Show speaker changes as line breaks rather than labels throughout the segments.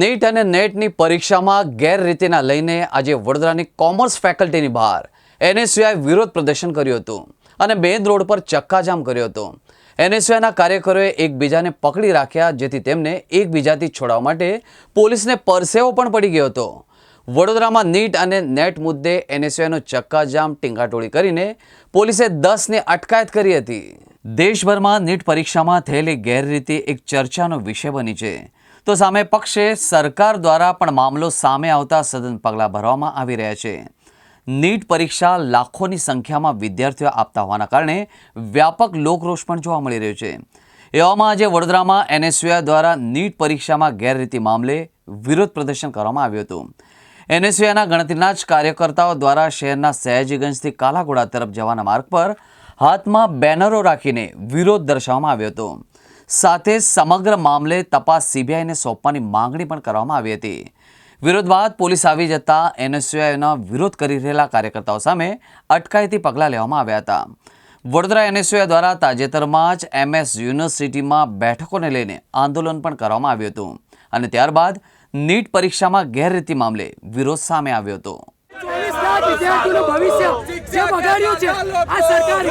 NEET અને નેટની પરીક્ષામાં ગેરરીતિના લઈને આજે વડોદરાની કોમર્સ ફેકલ્ટીની બહાર એનએસયુઆઈ વિરોધ પ્રદર્શન કર્યું હતું અને મેઇન રોડ પર ચક્કાજામ કર્યો હતો. એનએસયુઆઈના કાર્યકરોએ એકબીજાને પકડી રાખ્યા, જેથી તેમને એકબીજાથી છોડાવવા માટે પોલીસને પરસેવો પણ પડી ગયો હતો. વડોદરામાં નીટ અને નેટ મુદ્દે એનએસયુઆઈનો ચક્કાજામ ટીંગાટોળી કરીને પોલીસે દસની અટકાયત કરી હતી. દેશભરમાં નીટ પરીક્ષામાં થયેલી ગેરરીતિ એક ચર્ચાનો વિષય બની છે. તો સામે પક્ષે સરકાર દ્વારા પણ મામલો સામે આવતા સદન પગલાં ભરવામાં આવી રહ્યા છે. નીટ પરીક્ષા લાખોની સંખ્યામાં વિદ્યાર્થીઓ આપતા હોવાના કારણે વ્યાપક લોકરોષ પણ જોવા મળી રહ્યો છે. એવામાં આજે વડોદરામાં એનએસયુઆઈ દ્વારા નીટ પરીક્ષામાં ગેરરીતિ મામલે વિરોધ પ્રદર્શન કરવામાં આવ્યું હતું. એનએસયુઆઈના ગણતરીના જ કાર્યકર્તાઓ દ્વારા શહેરના સયાજીગંજથી કાલાઘોડા તરફ જવાના માર્ગ પર હાથમાં બેનરો રાખીને વિરોધ દર્શાવવામાં આવ્યો હતો. સાથે સમગ્ર મામલે તપાસ સીબીઆઈને સોંપવાની માંગણી પણ કરવામાં આવી હતી. વિરોધ બાદ પોલીસ આવી જતા એનએસયુઆઈના વિરોધ કરી રહેલા કાર્યકર્તાઓ સામે અટકાયતી પગલાં લેવામાં આવ્યા હતા. વડોદરા એનએસયુઆઈ દ્વારા તાજેતરમાં જ એમએસ યુનિવર્સિટીમાં બેઠકોને લઈને આંદોલન પણ કરવામાં આવ્યું હતું અને ત્યારબાદ નીટ પરીક્ષામાં ગેરરીતિ મામલે વિરોધ સામે આવ્યો હતો.
ચોવીસ લાખ વિદ્યાર્થીઓનું ભવિષ્ય જે બગાડ્યું છે આ સરકાર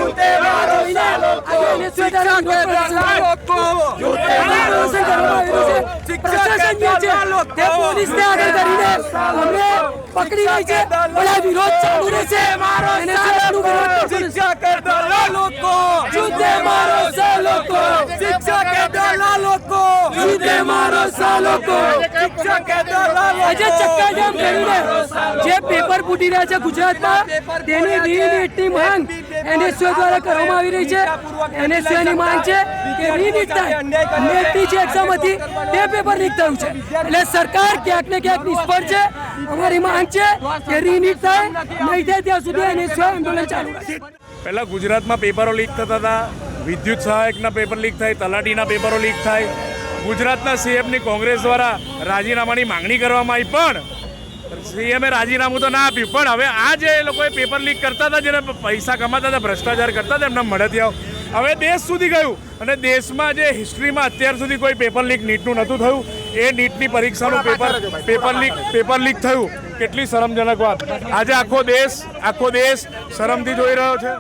જોઈને આજે NSU દ્વારા વિરોધ પ્રદર્શન પ્રદર્શન કરવામાં આવ્યું છે. પ્રશાસન જે છે તે પોલીસને આગળ કરીને અમને પકડી રહી છે પણ આ વિરોધ ચાલુ રહેશે NSU નું વિરોધ પ્રદર્શન. જુદ્ધે મારો સા લોકો જુદ્ધે મારો સા લોકો આજે ચક્કાજામ કરીને જે પેપર ફૂટી રહ્યા છે ગુજરાતમાં તેની રીનીટની માંગ એનએસયુ દ્વારા કરવામાં આવી રહી છે. એનએસયુની માંગ છે કે રીનીટ થાય નેટની જે એક્ઝામ હતી તે પેપર લીક થયું છે. એટલે સરકાર ક્યાંક ને ક્યાંક નિષ્ફળ છે. અમારી માંગ છે કે રીનીટ થાય નહીં થાય ત્યાં સુધી એનએસયુ આંદોલન ચાલુ
પહેલાં ગુજરાતમાં પેપરો લીક થતા હતા વિદ્યુત સહાયકના પેપર લીક થાય તલાટીના પેપરો લીક થાય. ગુજરાતના સીએમની કોંગ્રેસ દ્વારા રાજીનામાની માંગણી કરવામાં આવી પણ સીએમએ રાજીનામું તો ના આપ્યું પણ હવે આ જે એ લોકોએ પેપર લીક કરતા હતા જેને પૈસા કમાતા હતા ભ્રષ્ટાચાર કરતા હતા એમના મળતિયાઓ હવે દેશ સુધી ગયું અને દેશમાં જે હિસ્ટ્રીમાં અત્યાર સુધી કોઈ પેપર લીક નીટનું નહોતું થયું એ નીટની પરીક્ષાનું paper paper leak paper leak થયું. કેટલી શરમજનક વાત. આજે આખો દેશ આખો દેશ શરમથી જોઈ રહ્યો છે.